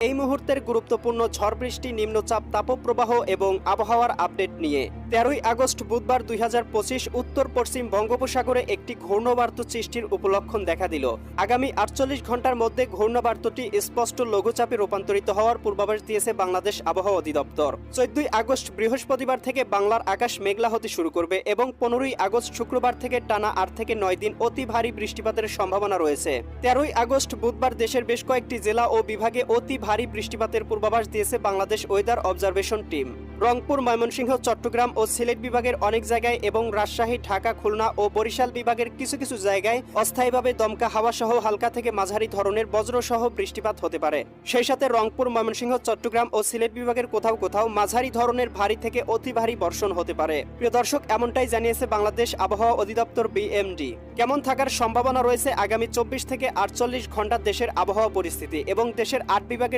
এই মুহূর্তের গুরুত্বপূর্ণ ঝড় বৃষ্টি নিম্নচাপ তাপপ্রবাহ এবং আবহাওয়ার আপডেট নিয়ে। তেরোই আগস্ট বুধবার দুই হাজার পঁচিশ উত্তর পশ্চিম বঙ্গোপসাগরে একটি ঘূর্ণবার্ত সৃষ্টির উপলক্ষণ দেখা দিল। আগামী আটচল্লিশ ঘণ্টার মধ্যে ঘূর্ণবার্তটি স্পষ্ট লঘুচাপে রূপান্তরিত হওয়ার পূর্বাভাস দিয়েছে বাংলাদেশ আবহাওয়া অধিদপ্তর। চোদ্দই আগস্ট বৃহস্পতিবার থেকে বাংলার আকাশ মেঘলা হতে শুরু করবে এবং পনেরোই আগস্ট শুক্রবার থেকে টানা আট থেকে নয় দিন অতি ভারী বৃষ্টিপাতের সম্ভাবনা রয়েছে। তেরোই আগস্ট বুধবার দেশের বেশ কয়েকটি জেলা ও বিভাগে অতি ভারী বৃষ্টিপাতের পূর্বাভাস দিয়েছে Bangladesh weather observation team Rangpur, Mymensingh, Chittagong ও সিলেট বিভাগের অনেক জায়গায় এবং রাজশাহী, ঢাকা, খুলনা ও বরিশাল বিভাগের কিছু কিছু জায়গায় অস্থায়ীভাবে দমকা হাওয়া সহ হালকা থেকে মাঝারি ধরনের বজ্রসহ বৃষ্টিপাত হতে পারে। সেই সাথে রংপুর, ময়মনসিংহ, চট্টগ্রাম ও সিলেট বিভাগের কোথাও কোথাও মাঝারি ধরনের ভারী থেকে অতি ভারী বর্ষণ হতে পারে। প্রিয় দর্শক, এমনটাই জানিয়েছে বাংলাদেশ আবহাওয়া অধিদপ্তর বিএমডি। কেমন থাকার সম্ভাবনা রয়েছে আগামী চব্বিশ থেকে আটচল্লিশ ঘণ্টা দেশের আবহাওয়া পরিস্থিতি এবং দেশের আট বিভাগের